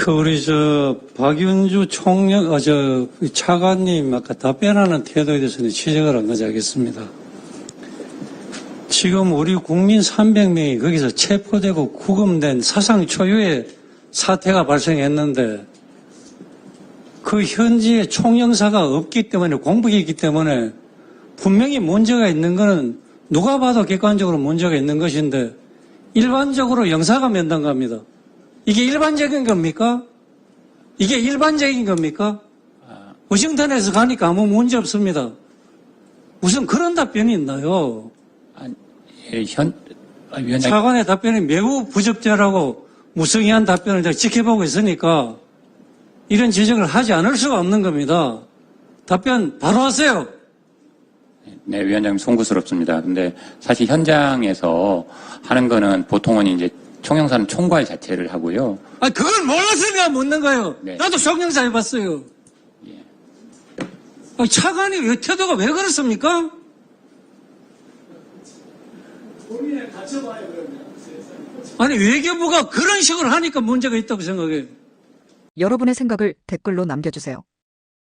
그 우리 저 박윤주 총영 어저 차관님 아까 답변하는 태도에 대해서는 지적을 한 가지 하겠습니다. 지금 우리 국민 300명이 거기서 체포되고 구금된 사상 초유의 사태가 발생했는데 그 현지에 총영사가 없기 때문에 공복이 있기 때문에 분명히 문제가 있는 거는 누가 봐도 객관적으로 문제가 있는 것인데 일반적으로 영사가 면담갑니다. 이게 일반적인 겁니까? 이게 일반적인 겁니까? 워싱턴에서 가니까 아무 문제 없습니다. 무슨 그런 답변이 있나요? 예, 현 아, 위원장 차관의 답변이 매우 부적절하고 무성의한 답변을 제가 지켜보고 있으니까 이런 지적을 하지 않을 수가 없는 겁니다. 답변 바로 하세요. 네 위원장님 송구스럽습니다. 근데 사실 현장에서 하는 거는 보통은 이제 총영사는 총괄 자체를 하고요. 아, 그걸 몰랐으니까 묻는 거예요. 네. 나도 성형사 해봤어요. 예. 아, 차관이 왜 태도가 왜 그렇습니까? 아니 외교부가 그런 식으로 하니까 문제가 있다고 생각해요. 여러분의 생각을 댓글로 남겨주세요.